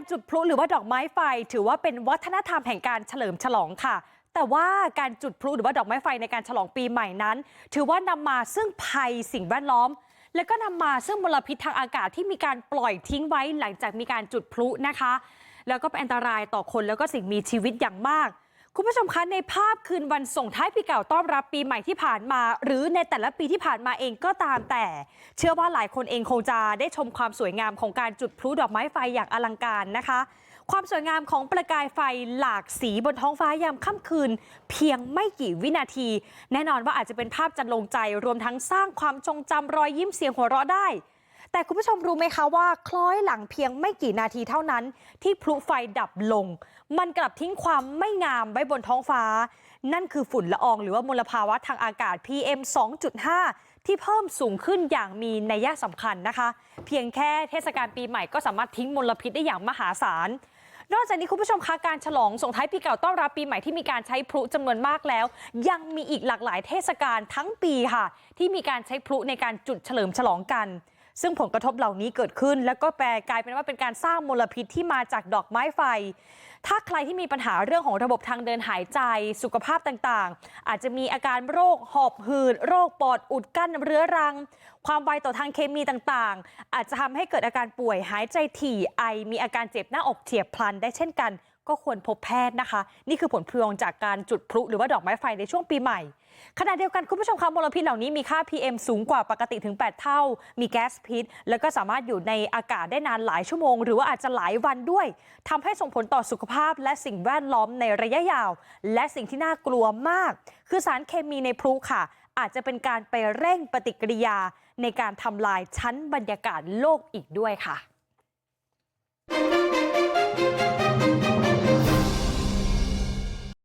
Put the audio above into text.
การจุดพลุหรือว่าดอกไม้ไฟ ถือว่าเป็นวัฒนธรรมแห่งการเฉลิมฉลองค่ะ แต่ว่าการจุดพลุหรือว่าดอกไม้ไฟในการฉลองปีใหม่นั้น ถือว่านำมาซึ่งภัยสิ่งแวดล้อม และก็นำมาซึ่งมลพิษทางอากาศที่มีการปล่อยทิ้งไว้หลังจากมีการจุดพลุนะคะ แล้วก็เป็นอันตรายต่อคนแล้วก็สิ่งมีชีวิตอย่างมาก คุณผู้ชมคะในภาพคืนวันส่งท้ายปีเก่าต้อนรับปีใหม่ที่ผ่านมา หรือในแต่ละปีที่ผ่านมาเองก็ตามแต่ เชื่อว่าหลายคนเองคงจะได้ชมความสวยงามของการจุดพลุดอกไม้ไฟอย่างอลังการนะคะ ความสวยงามของประกายไฟหลากสีบนท้องฟ้ายามค่ำคืน เพียงไม่กี่วินาที แน่นอนว่าอาจจะเป็นภาพจันลงใจรวมทั้งสร้างความทรงจำรอยยิ้มเสียงหัวเราะได้ แต่คุณผู้ชมรู้ไหมคะว่าคล้อยหลังเพียงไม่กี่นาทีเท่านั้น ที่พลุไฟดับลง มันกลับทิ้งความไม่งามไว้บนท้องฟ้า นั่นคือฝุ่นละอองหรือว่ามลภาวะทางอากาศ PM 2.5 ที่เพิ่มสูงขึ้นอย่างมีนัยสำคัญนะคะ เพียงแค่เทศกาลปีใหม่ก็สามารถทิ้งมลพิษได้อย่างมหาศาลนอกจากนี้คุณผู้ชมคะการฉลองส่งท้ายปีเก่าต้อนรับปีใหม่ที่มีการใช้พลุจำนวนมากแล้ว ยังมีอีกหลากหลายเทศกาลทั้งปีค่ะ ที่มีการใช้พลุในการจุดเฉลิมฉลองกัน ซึ่งผลกระทบเหล่านี้เกิดขึ้น แล้วก็แปลกลายเป็นว่าเป็นการสร้างมลพิษที่มาจากดอกไม้ไฟ ถ้าใครที่มีปัญหาเรื่องของระบบทางเดินหายใจ สุขภาพต่างๆ อาจจะมีอาการโรคหอบหืด โรคปอดอุดกั้นเรื้อรัง ความไวต่อทางเคมีต่างๆ อาจจะทำให้เกิดอาการป่วยหายใจถี่ไอ มีอาการเจ็บหน้าอกเฉียบพลันได้เช่นกัน ก็ควรพบแพทย์นะคะ นี่คือผลพวงจากการจุดพลุหรือว่าดอกไม้ไฟในช่วงปีใหม่ขณะเดียวกันคุณผู้ชมคะมลพิษเหล่านี้มีค่า PM สูงกว่าปกติถึง 8 เท่า มีแก๊สพิษ แล้วก็สามารถอยู่ในอากาศได้นานหลายชั่วโมง หรือว่าอาจจะหลายวันด้วยทำให้ส่งผลต่อสุขภาพ และสิ่งแวดล้อมในระยะยาว และสิ่งที่น่ากลัวมาก คือสารเคมีในพลุค่ะ อาจจะเป็นการไปเร่งปฏิกิริยาในการทำลายชั้นบรรยากาศโลกอีกด้วยค่ะ